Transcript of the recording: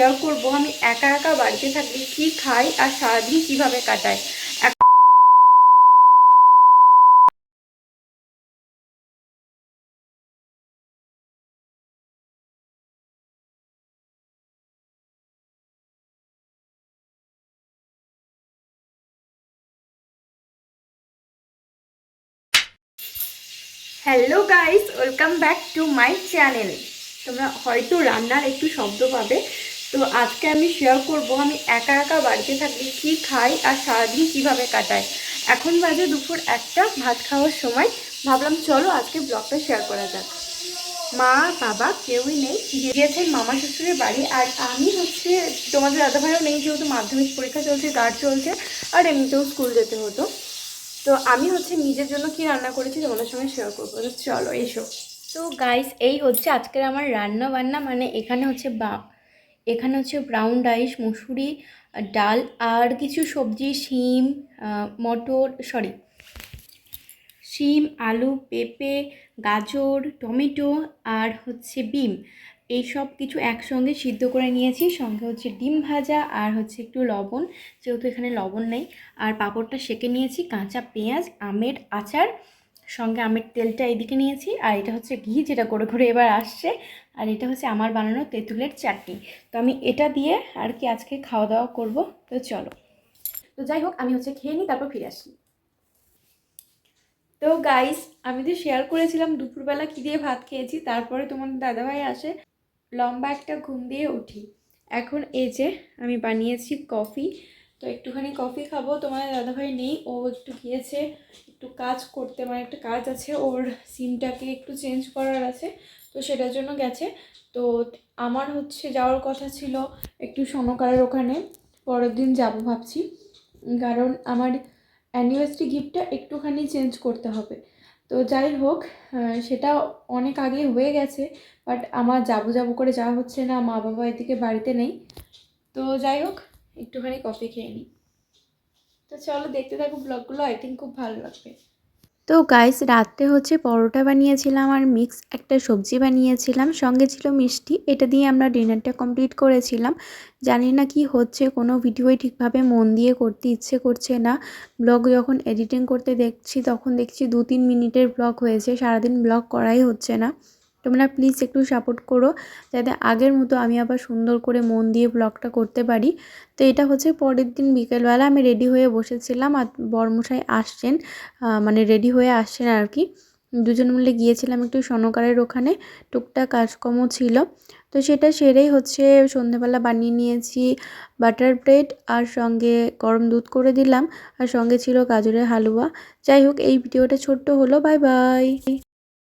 Share করব। আমি একা একা বাড়িতে থাকলে কি খাই আর সারাদিন কীভাবে কাটাই? Hello guys welcome back to my channel তোমরা হয়তো রান্নার একটু শব্দ পাবে। তো আজকে আমি শেয়ার করব, আমি একা একা বাড়িতে থাকলে কি খাই আর সারাদিন কীভাবে কাটাই? এখন বাজে দুপুর একটা, ভাত খাওয়ার সময়। ভাবলাম চলো আজকে ব্লগটা শেয়ার করা যাক। মা, বাবা কেউই নেই গিয়েছেন মামা শ্বশুরের বাড়ি আর আমি হচ্ছে, তোমাদের দাদা দাদাভাইও নেই যেহেতু মাধ্যমিক পরীক্ষা চলছে গার্ড চলছে আর এমনিতেও স্কুল যেতে হতো। তো আমি হচ্ছে নিজের জন্য কি রান্না করেছি তোমাদের সঙ্গে শেয়ার করব। চলো এসো। তো গাইস এই হচ্ছে আজকের আমার রান্না বান্না মানে এখানে হচ্ছে বা এখানে হচ্ছে ব্রাউন রাইস মুসুরি, ডাল আর কিছু সবজি, শিম মটর সরি শিম, আলু, পেঁপে, গাজর, টমেটো আর হচ্ছে বিম। এই সব কিছু একসঙ্গে সিদ্ধ করে নিয়েছি। সঙ্গে হচ্ছে ডিম ভাজা আর হচ্ছে একটু লবণ, যেহেতু এখানে লবণ নেই। আর পাঁপড়টা সেকে নিয়েছি, কাঁচা পেঁয়াজ, আমের আচার সঙ্গে আমের তেলটা এদিকে নিয়েছি, আর এটা হচ্ছে ঘি যেটা করে করে এবার আসছে, আর এটা হচ্ছে আমার বানানো তেঁতুলের চাটনি। তো আমি এটা দিয়ে আর কি আজকে খাওয়া দাওয়া করব, তো চলো। তো যাই হোক, আমি হচ্ছে খেয়ে নিই, তারপর ফিরে আসি। তো গাইস আমি তো শেয়ার করেছিলাম দুপুরবেলা কী দিয়ে ভাত খেয়েছি, তারপরে তোমার দাদাভাই আসে, লম্বা একটা ঘুম দিয়ে উঠি। এখন এই যে আমি বানিয়েছি কফি তো একটুখানি কফি খাব। তোমার দাদাভাই নেই, ও একটু গিয়েছে, একটু কাজ করতে মানে একটা কাজ আছে, ওর সিমটাকে একটু চেঞ্জ করার আছে, তো সেটার জন্য গেছে। তো আমার হচ্ছে যাওয়ার কথা ছিল একটু সনকারের ওখানে, পরের দিন যাব ভাবছি, কারণ আমার অ্যানিভার্সারি গিফটটা একটুখানি চেঞ্জ করতে হবে। তো যাই হোক সেটা অনেক আগে হয়ে গেছে বাট আমার যাব যাব করে যাওয়া হচ্ছে না মা বাবা এদিকে বাড়িতে নেই। তো যাই হোক একটুখানি কফি খেয়ে নিই। তো চলো দেখতে থাকো ব্লগগুলো আই থিঙ্ক খুব ভালো লাগবে। তো গাইস রাত্রে হচ্ছে পরোটা বানিয়েছিলাম আর মিক্স একটা সবজি বানিয়েছিলাম, সঙ্গে ছিল মিষ্টি। এটা দিয়ে আমরা ডিনারটা কমপ্লিট করেছিলাম। জানি না কি হচ্ছে, কোনো ভিডিওই ঠিকভাবে মন দিয়ে করতে ইচ্ছে করছে না। ব্লগ যখন এডিটিং করতে দেখছি, তখন দেখছি দু তিন মিনিটের ব্লগ হয়েছে, সারাদিন ব্লগ করাই হচ্ছে না। তোমরা প্লিজ একটু সাপোর্ট করো, যাতে আগের মতো আমি আবার সুন্দর করে মন দিয়ে ব্লগটা করতে পারি। তো এটা হচ্ছে পরের দিন বিকেলবেলা আমি রেডি হয়ে বসেছিলাম আর বরমশাই আসছেন মানে রেডি হয়ে আসছেন আর কি। দুজন মিলে গিয়েছিলাম একটু স্বর্ণকারের ওখানে, টুকটাক কাজকর্ম ছিল। তো সেটা সেরেই হচ্ছে সন্ধেবেলা বানিয়ে নিয়েছি বাটার ব্রেড আর সঙ্গে গরম দুধ করে দিলাম, আর সঙ্গে ছিল গাজরের হালুয়া। যাই হোক, এই ভিডিওটা ছোট্ট হলো বাই বাই